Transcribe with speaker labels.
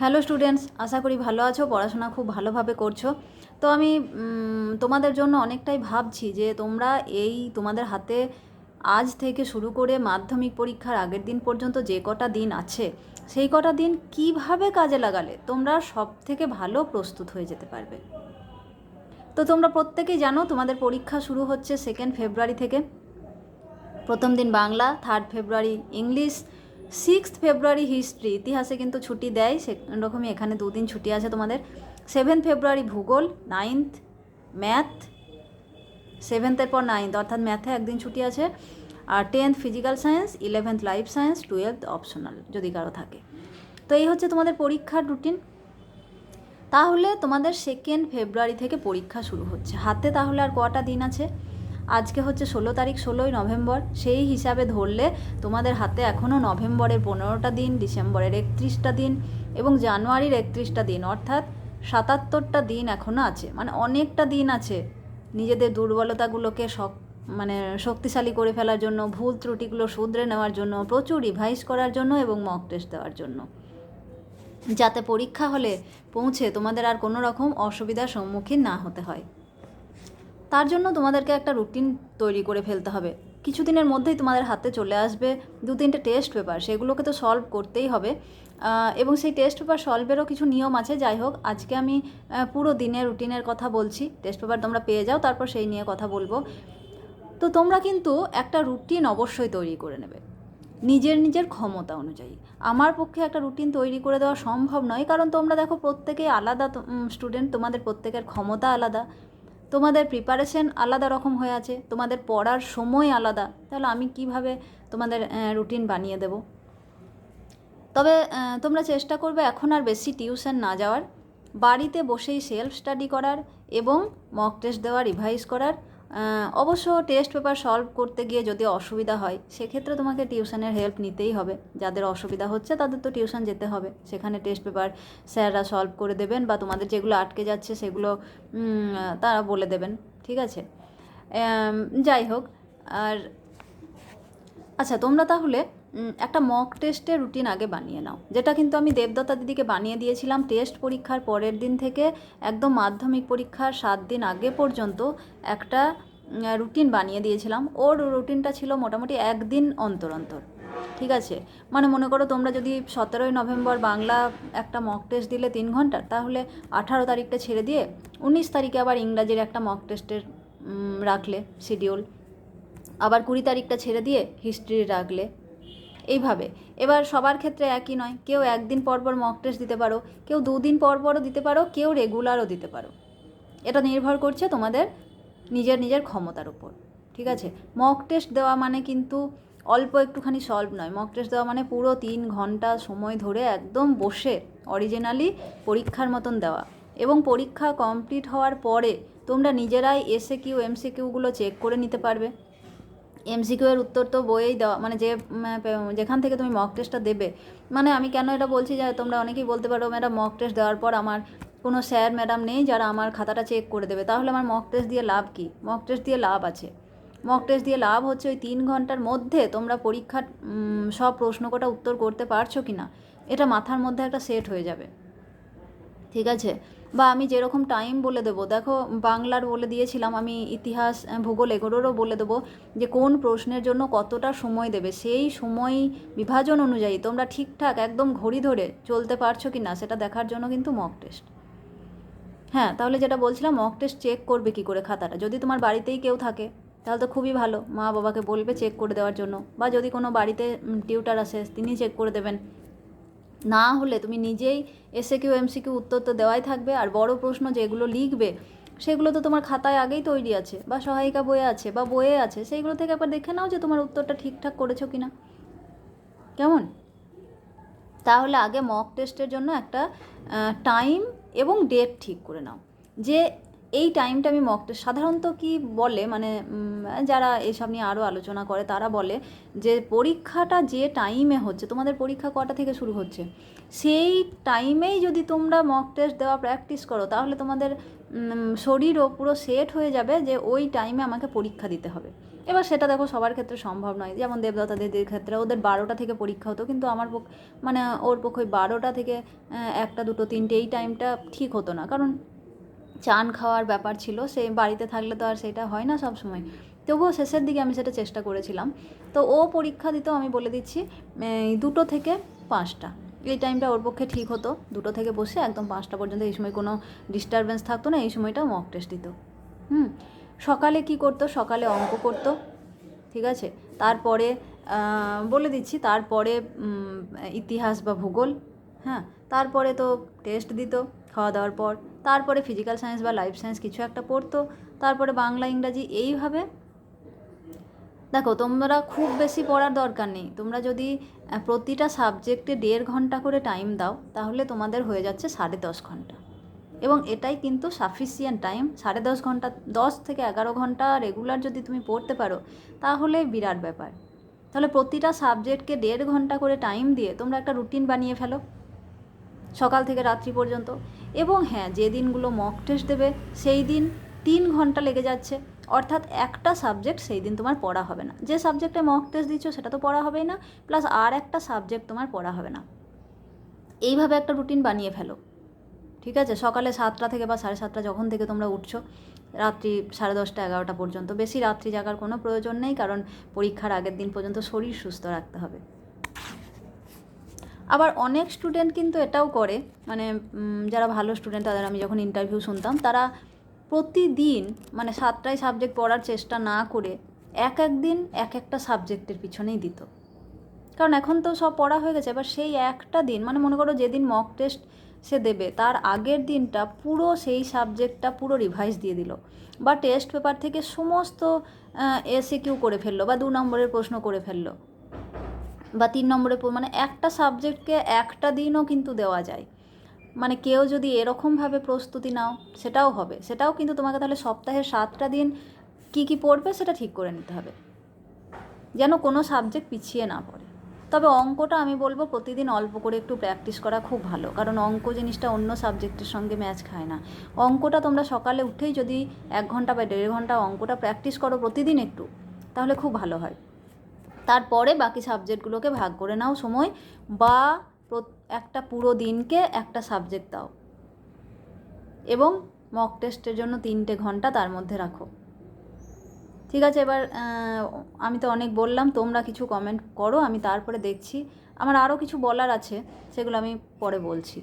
Speaker 1: Hello students, আশা করি ভালো আছো, পড়াশোনা খুব ভালোভাবে করছ। তো আমি তোমাদের জন্য অনেকটাই ভাবছি যে তোমরা এই তোমাদের হাতে আজ থেকে শুরু করে মাধ্যমিক পরীক্ষার আগের দিন পর্যন্ত যে কটা দিন আছে, সেই কটা দিন কীভাবে কাজে লাগালে তোমরা সব থেকে ভালো প্রস্তুত হয়ে যেতে পারবে? তো তোমরা প্রত্যেকেই জানো, তোমাদের পরীক্ষা শুরু হচ্ছে সেকেন্ড ফেব্রুয়ারি থেকে। প্রথম দিন Bangla third February English sixth February history, ইতিহাসে কিন্তু ছুটি দেয় সেরকমই এখানে দুদিন ছুটি আছে তোমাদের। সেভেন্থ ফেব্রুয়ারি ভূগোল, নাইন্থ ম্যাথ, সেভেন্থের পর নাইন্থ, অর্থাৎ ম্যাথে একদিন ছুটি আছে। আর tenth physical science, eleventh life science, twelfth optional, যদি কারও থাকে। তো এই হচ্ছে তোমাদের পরীক্ষার রুটিন। তাহলে তোমাদের সেকেন্ড ফেব্রুয়ারি থেকে পরীক্ষা শুরু হচ্ছে। হাতে তাহলে আর কটা দিন আছে? আজকে হচ্ছে ষোলো তারিখ, ষোলোই নভেম্বর। সেই হিসাবে ধরলে তোমাদের হাতে এখনও নভেম্বরের পনেরোটা দিন, ডিসেম্বরের একত্রিশটা দিন এবং জানুয়ারির একত্রিশটা দিন। অর্থাৎ সাতাত্তরটা দিন এখনও আছে। মানে অনেকটা দিন আছে নিজেদের দুর্বলতাগুলোকে সব মানে শক্তিশালী করে ফেলার জন্য, ভুল ত্রুটিগুলো শুধরে নেওয়ার জন্য, প্রচুর রিভাইজ করার জন্য এবং মক টেস্ট দেওয়ার জন্য। যাতে পরীক্ষা হলে পৌঁছে তোমাদের আর কোনো রকম অসুবিধার সম্মুখীন না হতে হয়। তার জন্য তোমাদেরকে একটা রুটিন তৈরি করে ফেলতে হবে। কিছুদিনের মধ্যেই তোমাদের হাতে চলে আসবে দু তিনটে টেস্ট পেপার সেগুলোকে তো সলভ করতেই হবে। এবং সেই টেস্ট পেপার সলভেরও কিছু নিয়ম আছে। যাই হোক, আজকে আমি পুরো দিনের রুটিনের কথা বলছি। টেস্ট পেপার তোমরা পেয়ে যাও, তারপর সেই নিয়ে কথা বলব। তো তোমরা কিন্তু একটা রুটিন অবশ্যই তৈরি করে নেবে। নিজের নিজের ক্ষমতা অনুযায়ী। আমার পক্ষে একটা রুটিন তৈরি করে দেওয়া সম্ভব নয়, কারণ তোমরা দেখো প্রত্যেকেই আলাদা স্টুডেন্ট তোমাদের প্রত্যেকের ক্ষমতা আলাদা। তোমাদের প্রিপারেশন আলাদা রকম হয়ে আছে, তোমাদের পড়ার সময় আলাদা, তাহলে আমি কীভাবে তোমাদের রুটিন বানিয়ে দেব? তবে তোমরা চেষ্টা করবে এখন আর বেশি টিউশন না যাওয়ার, বাড়িতে বসেই সেলফ স্টাডি করার এবং মক টেস্ট দেওয়া রিভাইজ করার অবশ্য টেস্ট পেপার সলভ করতে গিয়ে যদি অসুবিধা হয়, সেক্ষেত্রে তোমাকে টিউশনের হেল্প নিতেই হবে। যাদের অসুবিধা হচ্ছে, তাদের তো টিউশন যেতে হবে। সেখানে টেস্ট পেপার স্যাররা সলভ করে দেবেন বা তোমাদের যেগুলো আটকে যাচ্ছে, সেগুলো তারা বলে দেবেন। ঠিক আছে? যাই হোক, আর আচ্ছা তোমরা তাহলে একটা মক টেস্টের রুটিন আগে বানিয়ে নাও। যেটা কিন্তু আমি দেবদত্তা দিদিকে বানিয়ে দিয়েছিলাম টেস্ট পরীক্ষার পরের দিন থেকে, একদম মাধ্যমিক পরীক্ষার সাত দিন আগে পর্যন্ত একটা রুটিন বানিয়ে দিয়েছিলাম। ওর রুটিনটা ছিল মোটামুটি একদিন অন্তর অন্তর। ঠিক আছে? মানে মনে করো তোমরা যদি সতেরোই নভেম্বর বাংলা একটা মক টেস্ট দিলে তিন ঘণ্টার তাহলে আঠারো তারিখটা ছেড়ে দিয়ে উনিশ তারিখে আবার ইংরাজির একটা মক টেস্টের রাখলে শিডিউল আবার কুড়ি তারিখটা ছেড়ে দিয়ে হিস্ট্রি রাখলে। এইভাবে। এবার সবার ক্ষেত্রে একই নয়। কেউ একদিন পর পর মক টেস্ট দিতে পারো, কেউ দুদিন পর পরও দিতে পারো, কেউ রেগুলারও দিতে পারো। এটা নির্ভর করছে তোমাদের নিজের নিজের ক্ষমতার উপর, ঠিক আছে? মক টেস্ট দেওয়া মানে কিন্তু অল্প একটুখানি সলভ নয়। মক টেস্ট দেওয়া মানে পুরো তিন ঘণ্টা সময় ধরে একদম বসে অরিজিনালি পরীক্ষার মতন দেওয়া। এবং পরীক্ষা কমপ্লিট হওয়ার পরে তোমরা নিজেরাই এসে কিউ এমসি কিউগুলো চেক করে নিতে পারবে। এমসিকিউ এর উত্তর তো বইয়েই দেওয়া মানে যে যেখান থেকে তুমি মক টেস্টটা দেবে। মানে আমি কেন এটা বলছি যে তোমরা অনেকেই বলতে পারো ম্যাডাম মক টেস্ট দেওয়ার পর আমার কোনো স্যার, ম্যাডাম নেই যারা আমার খাতাটা চেক করে দেবে। তাহলে আমার মক টেস্ট দিয়ে লাভ কি? মক টেস্ট দিয়ে লাভ আছে। মক টেস্ট দিয়ে লাভ হচ্ছে ওই তিন ঘণ্টার মধ্যে তোমরা পরীক্ষার সব প্রশ্ন কটা উত্তর করতে পারছ কি না? এটা মাথার মধ্যে একটা সেট হয়ে যাবে। ঠিক আছে? বা আমি যেরকম টাইম বলে দেবো, দেখো বাংলার বলে দিয়েছিলাম আমি ইতিহাস ভূগোল এগুলোরও বলে দেবো যে কোন প্রশ্নের জন্য কতটা সময় দেবে। সেই সময় বিভাজন অনুযায়ী তোমরা ঠিকঠাক একদম ঘড়ি ধরে চলতে পারছ কি না, সেটা দেখার জন্য কিন্তু মক টেস্ট হ্যাঁ তাহলে যেটা বলছিলাম মক টেস্ট চেক করবে কি করে খাতাটা? যদি তোমার বাড়িতেই কেউ থাকে, তাহলে তো খুবই ভালো। মা বাবাকে বলবে চেক করে দেওয়ার জন্য। বা যদি কোনো বাড়িতে টিউটার আসে, তিনি চেক করে দেবেন। না হলে তুমি নিজেই এসে কিউ এমসিকিউ উত্তর তো দেওয়াই থাকবে। আর বড় প্রশ্ন যেগুলো লিখবে, সেগুলো তো তোমার খাতায় আগেই তৈরি আছে, বা সহায়িকা বইয়ে আছে, বা বইয়ে আছে সেইগুলো থেকে একবার দেখে নাও যে তোমার উত্তরটা ঠিকঠাক করেছ কি না কেমন? তাহলে আগে মক টেস্টের জন্য একটা টাইম এবং ডেট ঠিক করে নাও। যে এই টাইমটা আমি মক সাধারণত কি বলে মানে যারা এসব নিয়ে আরও আলোচনা করে, তারা বলে যে পরীক্ষাটা যে টাইমে হচ্ছে, তোমাদের পরীক্ষা কটা থেকে শুরু হচ্ছে? সেই টাইমেই যদি তোমরা মক টেস্ট দেওয়া প্র্যাকটিস করো, তাহলে তোমাদের শরীরও পুরো সেট হয়ে যাবে যে ওই টাইমে আমাকে পরীক্ষা দিতে হবে। এবার সেটা দেখো সবার ক্ষেত্রে সম্ভব নয়। যেমন দেবদত্তা দিদির ক্ষেত্রে ওদের বারোটা থেকে পরীক্ষা হতো, কিন্তু আমার পক্ষ মানে ওর পক্ষে বারোটা থেকে একটা, দুটো, তিনটে এই টাইমটা ঠিক হতো না। কারণ চান খাওয়ার ব্যাপার ছিল, সে বাড়িতে থাকলে তো আর সেটা হয় না সব সময় তবুও শেষের দিকে আমি সেটা চেষ্টা করেছিলাম। তো ও পরীক্ষা দিতেও আমি বলে দিচ্ছি দুটো থেকে পাঁচটা। এই টাইমটা ওর পক্ষে ঠিক হতো। দুটো থেকে বসে একদম পাঁচটা পর্যন্ত এই সময় কোনো ডিস্টারবেন্স থাকতো না, এই সময়টা মক টেস্ট দিত। হুম, সকালে কি করতো? সকালে অঙ্ক করতো, ঠিক আছে? তারপরে বলে দিচ্ছি, তারপরে ইতিহাস বা ভূগোল হ্যাঁ? তারপরে তো টেস্ট দিত খাওয়া দাওয়ার পর। তারপরে ফিজিক্যাল সায়েন্স বা লাইফ সায়েন্স কিছু একটা পড়তো। তারপরে বাংলা, ইংরাজি, এইভাবে দেখো, তোমরা খুব বেশি পড়ার দরকার নেই। তোমরা যদি প্রতিটা সাবজেক্টে দেড় ঘণ্টা করে টাইম দাও, তাহলে তোমাদের হয়ে যাচ্ছে সাড়ে দশ ঘণ্টা। এবং এটাই কিন্তু সাফিসিয়েন্ট টাইম সাড়ে দশ ঘণ্টা, দশ থেকে এগারো ঘণ্টা রেগুলার যদি তুমি পড়তে পারো, তাহলে বিরাট ব্যাপার। তাহলে প্রতিটা সাবজেক্টকে দেড় ঘণ্টা করে টাইম দিয়ে তোমরা একটা রুটিন বানিয়ে ফেলো, সকাল থেকে রাত্রি পর্যন্ত। এবং হ্যাঁ যে দিনগুলো মক টেস্ট দেবে, সেই দিন তিন ঘণ্টা লেগে যাচ্ছে। অর্থাৎ একটা সাবজেক্ট সেই দিন তোমার পড়া হবে না। যে সাবজেক্টে মক টেস্ট দিচ্ছ সেটা তো পড়া হবেই না প্লাস আর একটা সাবজেক্ট তোমার পড়া হবে না। এইভাবে একটা রুটিন বানিয়ে ফেলো, ঠিক আছে? সকালে সাতটা থেকে বা সাড়ে সাতটা যখন থেকে তোমরা উঠছো, রাত্রি সাড়ে দশটা এগারোটা পর্যন্ত। বেশি রাত্রি জাগার কোনো প্রয়োজন নেই, কারণ পরীক্ষার আগের দিন পর্যন্ত শরীর সুস্থ রাখতে হবে। আবার অনেক স্টুডেন্ট কিন্তু এটাও করে মানে যারা ভালো স্টুডেন্ট তাদের আমি যখন ইন্টারভিউ শুনতাম, তারা প্রতিদিন মানে সাতটাই সাবজেক্ট পড়ার চেষ্টা না করে, এক এক দিন এক একটা সাবজেক্টের পিছনেই দিত। কারণ এখন তো সব পড়া হয়ে গেছে, এবার সেই একটা দিন মানে মনে করো যেদিন মক টেস্ট সে দেবে, তার আগের দিনটা পুরো সেই সাবজেক্টটা পুরো রিভাইজ দিয়ে দিল। বা টেস্ট পেপার থেকে সমস্ত এসে কিউ করে ফেলল, বা দু নম্বরের প্রশ্ন করে ফেলল, বা তিন নম্বরের মানে একটা সাবজেক্টকে একটা দিনও কিন্তু দেওয়া যায়। মানে কেউ যদি এরকমভাবে প্রস্তুতি নাও, সেটাও হবে। সেটাও কিন্তু তোমাকে তাহলে সপ্তাহে সাতটা দিন কি কি পড়বে সেটা ঠিক করে নিতে হবে। যেন কোনো সাবজেক্ট পিছিয়ে না পড়ে। তবে অঙ্কটা আমি বলব প্রতিদিন অল্প করে একটু প্র্যাকটিস করা খুব ভালো। কারণ অঙ্ক জিনিসটা অন্য সাবজেক্টের সঙ্গে ম্যাচ খায় না। অঙ্কটা তোমরা সকালে উঠেই যদি এক ঘণ্টা বা দেড় ঘণ্টা অঙ্কটা প্র্যাকটিস করো প্রতিদিন একটু, তাহলে খুব ভালো হয়। তারপরে বাকি সাবজেক্টগুলোকে ভাগ করে নাও সময় বা একটা পুরো দিনকে একটা সাবজেক্ট দাও। এবং মক টেস্টের জন্য তিনটে ঘণ্টা তার মধ্যে রাখো। ঠিক আছে, এবার আমি তো অনেক বললাম, তোমরা কিছু কমেন্ট করো, আমি তারপরে দেখছি। আমার আরও কিছু বলার আছে, সেগুলো আমি পরে বলছি।